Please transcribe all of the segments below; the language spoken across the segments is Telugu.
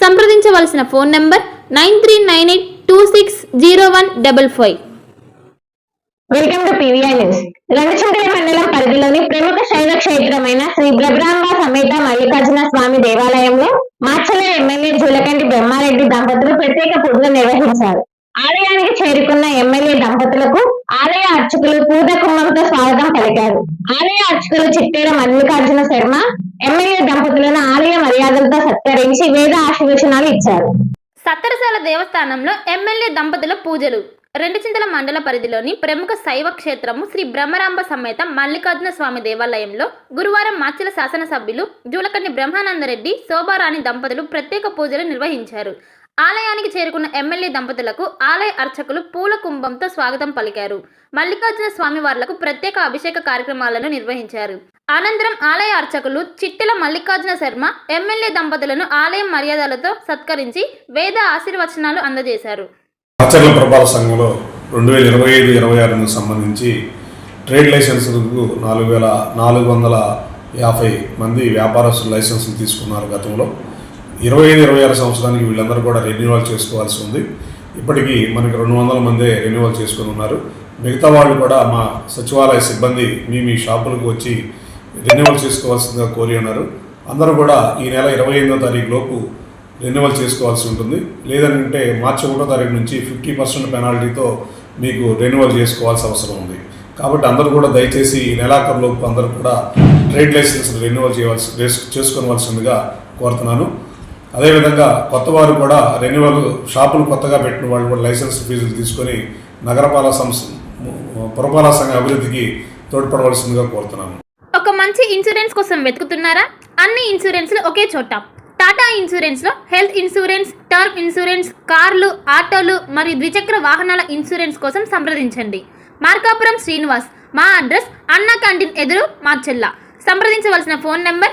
సంప్రదించవలసిన phone number nine three nine eight two six zero one double five. Welcome to PVI news మండలం పరిధిలోని ప్రముఖ శైవ క్షేత్రమైన శ్రీ బ్రబ్రాంబ సమేత మల్లికార్జున స్వామి దేవాలయంలో మాచల ఎమ్మెల్యే జూలకంటి బ్రహ్మారెడ్డి దంపతులు ప్రత్యేక పూజలు నిర్వహించారు. ఆలయానికి చేరుకున్న ఎమ్మెల్యే దంపతులకు ఆలయ అర్చకులు పూత కుంభంతో స్వాగతం పలికారు. ఆలయ అర్చకులు చిట్టేర మల్లికార్జున శర్మ ఎమ్మెల్యే దంపతులను ఆలయ మర్యాదలతో సత్కరించి వేద ఆశీర్వచనాలు ఇచ్చారు. సత్తరసాల దేవస్థానంలో ఎమ్మెల్యే దంపతుల పూజలు. రెండు చింతల మండల పరిధిలోని ప్రముఖ శైవ క్షేత్రము శ్రీ బ్రహ్మరాంబ సమేత మల్లికార్జున స్వామి దేవాలయంలో గురువారం మాచిల శాసనసభ్యులు జూలకర్ణి బ్రహ్మానందరెడ్డి శోభారాణి దంపతులు ప్రత్యేక పూజలు నిర్వహించారు. ఆలయానికి చేరుకున్న ఎమ్మెల్యే దంపతులకు ఆలయ అర్చకులు పూల కుంభంతో స్వాగతం పలికారు. మల్లికార్జున స్వామి వార్లకు ప్రత్యేక అభిషేక కార్యక్రమాలను నిర్వహించారు. అనంతరం ఆలయ అర్చకులు చిట్టెల మల్లికార్జున శర్మ ఎమ్మెల్యే దంపతులను ఆలయం మర్యాదలతో సత్కరించి వేద ఆశీర్వచనాలు అందజేశారు. అర్చకుల ప్రభావ సంఘంలో రెండు వేల ఇరవై ఐదు ఇరవై ఆరుకు సంబంధించి ట్రేడ్ లైసెన్సులకు నాలుగు వేల నాలుగు వందల యాభై మంది వ్యాపారస్తులు లైసెన్సులు తీసుకున్నారు గతంలో. ఇరవై ఐదు ఇరవై ఆరు సంవత్సరానికి వీళ్ళందరూ కూడా రెన్యువల్ చేసుకోవాల్సి ఉంది. ఇప్పటికీ మనకి రెండు వందల మందే రెన్యువల్ చేసుకుని ఉన్నారు. మిగతా వాళ్ళు కూడా మా సచివాలయ సిబ్బంది మీ మీ షాపులకు వచ్చి రెన్యువల్ చేసుకోవాల్సిందిగా కోరి ఉన్నారు. అందరూ కూడా ఈ నెల ఇరవై ఎనిమిదో తారీఖు లోపు రెన్యువల్ చేసుకోవాల్సి ఉంటుంది. లేదంటే మార్చి ఒకటో తారీఖు నుంచి ఫిఫ్టీ పర్సెంట్ పెనాల్టీతో మీకు రెన్యువల్ చేసుకోవాల్సిన అవసరం ఉంది. కాబట్టి అందరూ కూడా దయచేసి ఈ నెలాఖరులోపు అందరూ కూడా ట్రేడ్ లైసెన్స్ రెన్యువల్ చేయవలసి చేసుకోవాల్సిందిగా కోరుతున్నాను. అదేవిధంగా కొత్త వారు కూడా రెన్యువల్ షాపులు కొత్తగా పెట్టిన వాళ్ళు కూడా లైసెన్స్ ఫీజులు తీసుకొని నగరపాలక సంస్థ పురపాలక సంఘ అభివృద్ధికి తోడ్పడవలసిందిగా కోరుతున్నాను. ఒక మంచి ఇన్సూరెన్స్ కోసం వెతుకుతున్నారా? అన్ని ఇన్సూరెన్స్లు ఒకే చోట. టాటా ఇన్సూరెన్స్లో హెల్త్ ఇన్సూరెన్స్ టర్మ్ ఇన్సూరెన్స్ కార్లు ఆటోలు మరియు ద్విచక్ర వాహనాల ఇన్సూరెన్స్ కోసం సంప్రదించండి. మార్కాపురం శ్రీనివాస్. మా అడ్రస్ అన్నా క్యాంటీన్ ఎదురు మా మార్చెల్ల సంప్రదించవలసిన phone number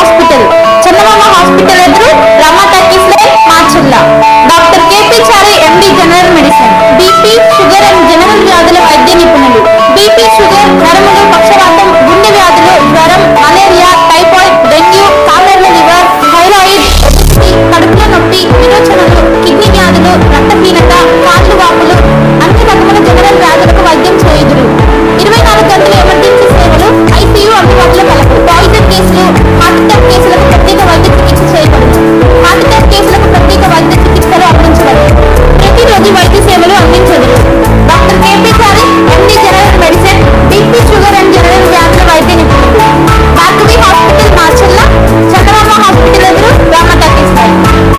hospital.